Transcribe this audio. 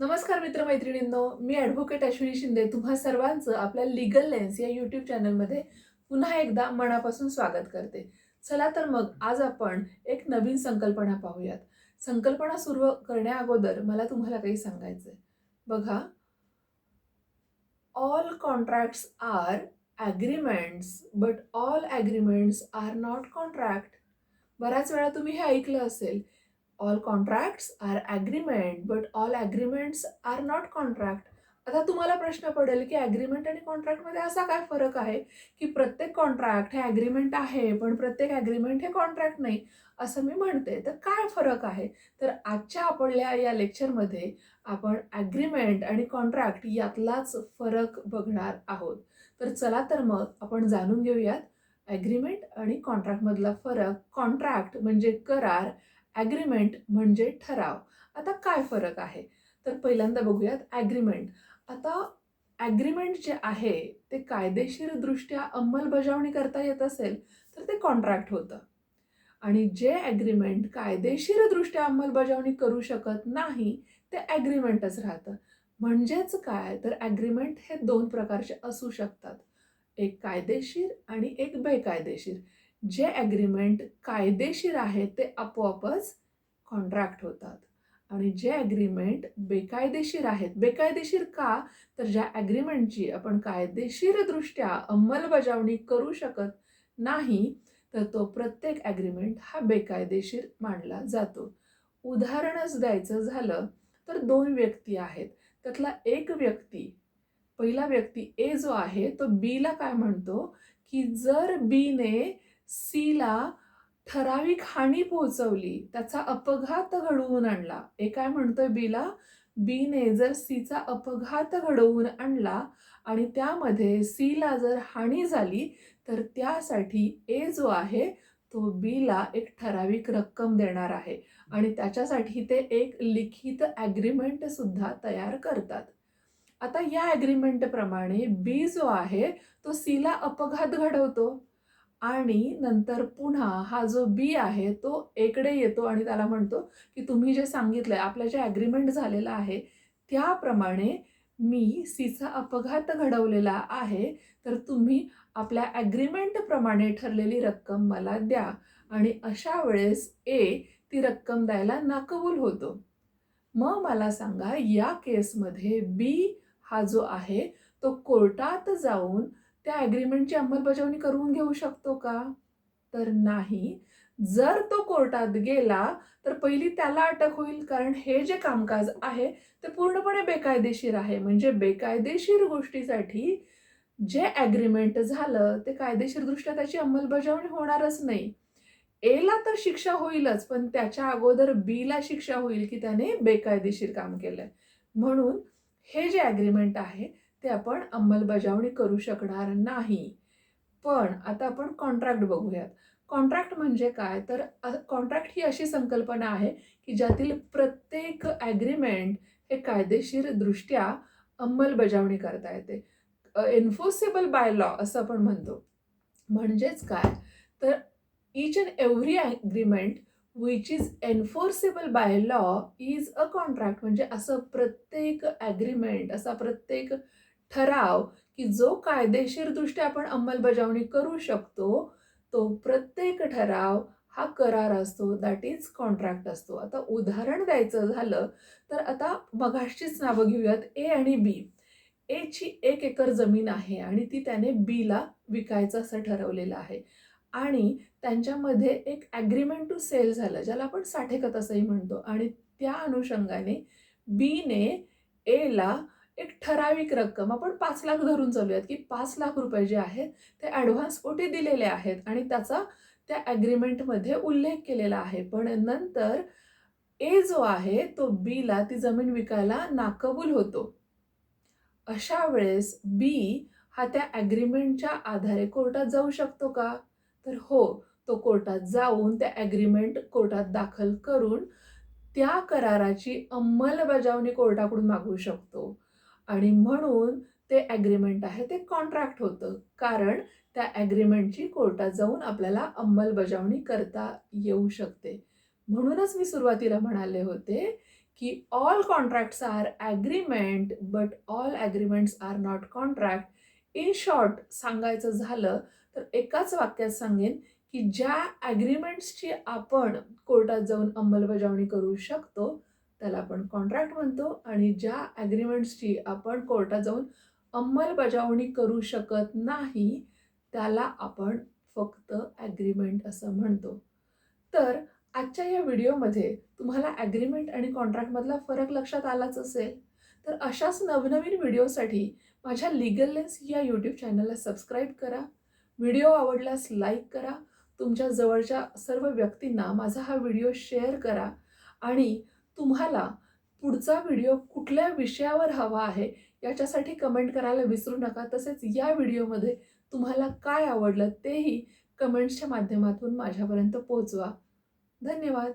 नमस्कार मित्रमैत्रिणींनो मी ॲडव्होकेट अश्विनी शिंदे. तुम्हा सर्वांचं आपल्या लिगल लेन्स या यूट्यूब चॅनलमध्ये पुन्हा एकदा मनापासून स्वागत करते. चला तर मग आज आपण एक नवीन संकल्पना पाहूयात. संकल्पना सुरू करण्याअगोदर मला तुम्हाला काही सांगायचं आहे बघा all contracts are agreements but all agreements are not contract बऱ्याच वेळा तुम्ही हे ऐकलं असेल all contracts are agreement but all agreements are not contract आता तुम्हाला प्रश्न पडेल की ॲग्रीमेंट आणि कॉन्ट्रॅक्टमध्ये असा काय फरक आहे की प्रत्येक कॉन्ट्रॅक्ट हे ॲग्रीमेंट आहे पण प्रत्येक ॲग्रीमेंट हे कॉन्ट्रॅक्ट नाही असं मी म्हणते. तर काय फरक आहे? तर आजच्या आपल्या या लेक्चरमध्ये आपण ॲग्रीमेंट आणि कॉन्ट्रॅक्ट यातलाच फरक बघणार आहोत. तर चला तर मग आपण जाणून घेऊयात. ॲग्रीमेंट आणि कॉन्ट्रॅक्टमधला फरक कॉन्ट्रॅक्ट म्हणजे करार ॲग्रीमेंट म्हणजे ठराव. आता काय फरक आहे? तर पहिल्यांदा बघूयात ॲग्रीमेंट आता ॲग्रीमेंट जे आहे ते कायदेशीरदृष्ट्या अंमलबजावणी करता येत असेल तर ते कॉन्ट्रॅक्ट होतं. आणि जे ॲग्रीमेंट कायदेशीरदृष्ट्या अंमलबजावणी करू शकत नाही ते ॲग्रीमेंटच राहतं. म्हणजेच काय? तर ॲग्रीमेंट हे दोन प्रकारचे असू शकतात. एक कायदेशीर आणि एक बेकायदेशीर. जे ॲग्रीमेंट कायदेशीर आहेत ते आपोआपच कॉन्ट्रॅक्ट होतात. आणि जे ॲग्रीमेंट बेकायदेशीर आहेत बेकायदेशीर का? तर ज्या ॲग्रीमेंटची आपण कायदेशीरदृष्ट्या अंमलबजावणी करू शकत नाही तर तो प्रत्येक ॲग्रीमेंट हा बेकायदेशीर मानला जातो. उदाहरणच द्यायचं झालं तर दोन व्यक्ती आहेत. त्यातला एक व्यक्ती पहिला व्यक्ती ए जो आहे तो बीला काय म्हणतो? की जर बीने सीला ठराविक हानी पोहोचवली त्याचा अपघात घडवून आणला. हे काय म्हणतोय बीला? बीने जर सीचा अपघात घडवून आणला आणि त्यामध्ये सीला जर हानी झाली तर त्यासाठी ए जो आहे तो बीला एक ठराविक रक्कम देणार आहे आणि त्याच्यासाठी ते एक लिखित ॲग्रीमेंट सुद्धा तयार करतात. आता या ॲग्रीमेंटप्रमाणे बी जो आहे तो सीला अपघात घडवतो. आणि नंतर पुन्हा हा जो बी आहे तो एकडे येतो आणि त्याला म्हणतो की तुम्ही जे सांगितलं आहे आपल्या जे ॲग्रीमेंट झालेलं आहे त्याप्रमाणे मी सीचा अपघात घडवलेला आहे. तर तुम्ही आपल्या ॲग्रीमेंटप्रमाणे ठरलेली रक्कम मला द्या आणि अशा वेळेस ए ती रक्कम द्यायला नाकबूल होतो. मग मला सांगा या केसमध्ये बी हा जो आहे तो कोर्टात जाऊन त्या ॲग्रीमेंटची अंमलबजावणी करून घेऊ शकतो का? तर नाही. जर तो कोर्टात गेला तर पहिली त्याला अटक होईल कारण हे जे कामकाज आहे ते पूर्णपणे बेकायदेशीर आहे. म्हणजे बेकायदेशीर गोष्टीसाठी जे ॲग्रीमेंट झालं ते कायदेशीरदृष्ट्या त्याची अंमलबजावणी होणारच नाही. एला तर शिक्षा होईलच पण त्याच्या अगोदर बीला शिक्षा होईल की त्याने बेकायदेशीर काम केलंय. म्हणून हे जे ॲग्रीमेंट आहे ते आपण अंमलबजावणी करू शकणार नाही. पण आता आपण कॉन्ट्रॅक्ट बघूयात. कॉन्ट्रॅक्ट म्हणजे काय? तर कॉन्ट्रॅक्ट ही अशी संकल्पना आहे की ज्यातील प्रत्येक ॲग्रीमेंट हे कायदेशीरदृष्ट्या अंमलबजावणी करता येते. एन्फोर्सेबल बाय लॉ असं आपण म्हणतो. म्हणजेच काय? तर each and every agreement which is enforceable by law is a contract म्हणजे असं प्रत्येक ॲग्रीमेंट असा प्रत्येक ठराव की जो कायदेशीरदृष्ट्या आपण अंमलबजावणी करू शकतो तो प्रत्येक ठराव हा करार असतो दॅट इज कॉन्ट्रॅक्ट असतो. आता उदाहरण द्यायचं झालं तर आता मघाशीच नावं घेऊयात ए आणि बी एची एक एकर जमीन आहे आणि ती त्याने बीला विकायचं असं ठरवलेलं आहे. आणि त्यांच्यामध्ये एक ॲग्रीमेंट टू सेल झालं ज्याला आपण साठेकत असंही म्हणतो. आणि त्या अनुषंगाने बीने एला एक ठराविक रक्कम. आपण पाच लाख धरून चालूयात की पाच लाख रुपये जे आहेत ते ॲडव्हान्स पोटी दिलेले आहेत आणि त्याचा त्या ॲग्रीमेंटमध्ये उल्लेख केलेला आहे. पण नंतर ए जो आहे तो बीला ती जमीन विकायला नाकबूल होतो. अशा वेळेस बी हा त्या ॲग्रीमेंटच्या आधारे कोर्टात जाऊ शकतो का? तर हो तो कोर्टात जाऊन त्या ॲग्रीमेंट कोर्टात दाखल करून त्या कराराची अंमलबजावणी कोर्टाकडून मागवू शकतो. आणि म्हणून ते ॲग्रीमेंट आहे ते कॉन्ट्रॅक्ट होतं. कारण त्या ॲग्रीमेंटची कोर्टात जाऊन आपल्याला अंमलबजावणी करता येऊ शकते. म्हणूनच मी सुरुवातीला म्हणाले होते की all contracts are agreement but all agreements are not contract in short सांगायचं झालं तर एकाच वाक्यात सांगेन की ज्या ॲग्रीमेंट्सची आपण कोर्टात जाऊन अंमलबजावणी करू शकतो त्याला आपण कॉन्ट्रॅक्ट म्हणतो आणि ज्या ॲग्रीमेंट्सची आपण कोर्टात जाऊन अंमलबजावणी करू शकत नाही त्याला आपण फक्त ॲग्रीमेंट असं म्हणतो. तर आजच्या या व्हिडिओमध्ये तुम्हाला ॲग्रीमेंट आणि कॉन्ट्रॅक्टमधला फरक लक्षात आलाच असेल तर अशाच नवनवीन व्हिडिओसाठी माझ्या लिगल लेन्स या यूट्यूब चॅनलला सबस्क्राईब करा. व्हिडिओ आवडल्यास लाईक करा. तुमच्या जवळच्या सर्व व्यक्तींना माझा हा व्हिडिओ शेअर करा. आणि तुम्हाला पुढचा व्हिडिओ कुठल्या विषयावर हवा आहे याच्यासाठी कमेंट करायला विसरू नका. तसेच या व्हिडिओमध्ये तुम्हाला काय आवडलं तेही कमेंट्सच्या माध्यमातून माझ्यापर्यंत पोहोचवा. धन्यवाद.